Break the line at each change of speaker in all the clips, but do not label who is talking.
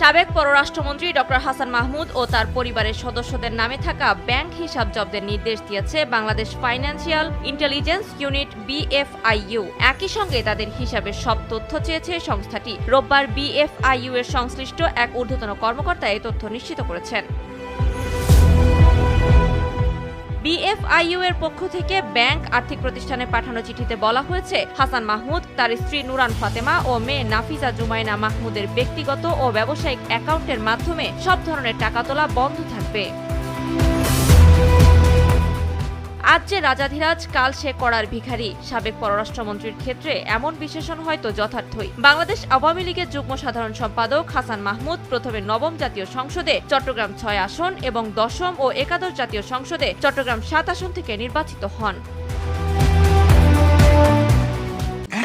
সাবেক পররাষ্ট্রমন্ত্রী ডক্টর হাসান মাহমুদ ও তার পরিবারের সদস্যদের নামে থাকা ব্যাংক হিসাব জব্দের নির্দেশ দিয়েছে Bangladesh financial intelligence unit BFIU একই সঙ্গে তাদের হিসাবের সব তথ্য চেয়েছে সংস্থাটি রোববার বিএফআইইউ এর সংশ্লিষ্ট এক ঊর্ধ্বতন কর্মকর্তা এই তথ্য নিশ্চিত করেছেন বিএফআইইউ এর পক্ষ থেকে ব্যাংক আর্থিক প্রতিষ্ঠানে পাঠানো চিঠিতে বলা হয়েছে হাসান মাহমুদ তার স্ত্রী নুরান ফাতেমা ও মেয়ে নাফিজা জুমাইনা মাহমুদের ব্যক্তিগত ও ব্যবসায়িক অ্যাকাউন্টের মাধ্যমে সব ধরনের টাকা তোলা বন্ধ থাকবে আজ যে রাজাধিরাজ কাল সে করার ভিখারি সাবেক পররাষ্ট্রমন্ত্রীর ক্ষেত্রে এমন বিশেষণ হয়তো যথার্থই বাংলাদেশ আওয়ামী লীগের যুগ্ম সাধারণ সম্পাদক হাসান মাহমুদ প্রথমে নবম জাতীয় সংসদে চট্টগ্রাম ছয় আসন এবং দশম ও একাদশ জাতীয় সংসদে চট্টগ্রাম সাত আসন থেকে নির্বাচিত হন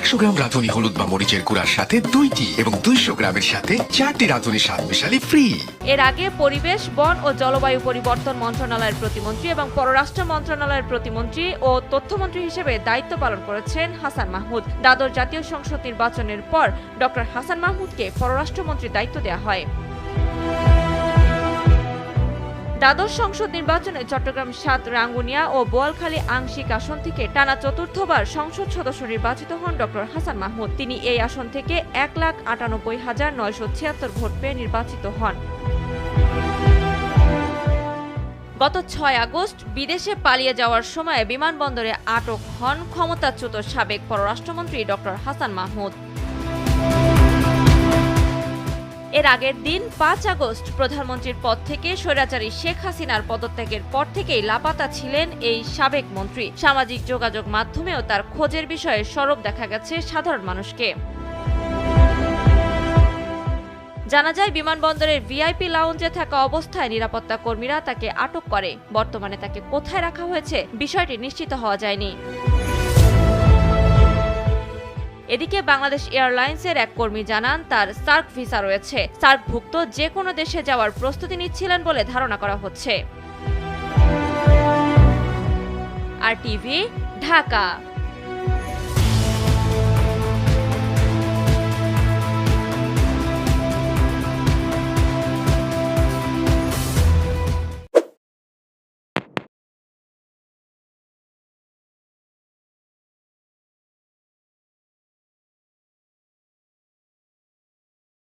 একশো গ্রাম রাঁধুনি হলুদ বা মরিচের গুঁড়ার সাথে দুইটি এবং দুইশো গ্রামের সাথে চারটি রাঁধুনি স্বাদ মিশালি ফ্রি
এর আগে পরিবেশ বন ও জলবায়ু পরিবর্তন মন্ত্রণালয়ের প্রতিমন্ত্রী এবং পররাষ্ট্র মন্ত্রণালয়ের প্রতিমন্ত্রী ও তথ্যমন্ত্রী হিসেবে দায়িত্ব পালন করেছেন হাসান মাহমুদ দাদর জাতীয় সংসদ নির্বাচনের পর ডক্টর হাসান মাহমুদকে পররাষ্ট্রমন্ত্রীর দায়িত্ব দেওয়া হয় দ্বাদশ সংসদ নির্বাচনে চট্টগ্রাম সাত রাঙ্গুনিয়া ও বোয়ালখালী আংশিক আসন থেকে টানা চতুর্থবার সংসদ সদস্য নির্বাচিত হন ডক্টর হাসান মাহমুদ তিনি এই আসন থেকে এক লাখ আটানব্বই হাজার নয়শো ছিয়াত্তর ভোট পেয়ে নির্বাচিত হন গত ছয় আগস্ট বিদেশে পালিয়ে যাওয়ার সময় বিমানবন্দরে আটক হন ক্ষমতাচ্যুত সাবেক পররাষ্ট্রমন্ত্রী ডক্টর হাসান মাহমুদ এর আগের দিন পাঁচ আগস্ট প্রধানমন্ত্রীর পদ থেকে স্বৈরাচারী শেখ হাসিনার পদত্যাগের পর থেকেই লাপাতা ছিলেন এই সাবেক মন্ত্রী সামাজিক যোগাযোগ মাধ্যমেও তার খোঁজের বিষয়ে সরব দেখা গেছে সাধারণ মানুষকে জানা যায় বিমানবন্দরের ভিআইপি লাউঞ্জে থাকা অবস্থায় নিরাপত্তা কর্মীরা তাকে আটক করে বর্তমানে তাকে কোথায় রাখা হয়েছে বিষয়টি নিশ্চিত হওয়া যায়নি এদিকে বাংলাদেশ এয়ারলাইন্সের এক কর্মী জানান তার সার্ক ভিসা রয়েছে সার্কভুক্ত যে কোনো দেশে যাওয়ার প্রস্তুতি নিচ্ছিলেন বলে ধারণা করা হচ্ছে আর টিভি ঢাকা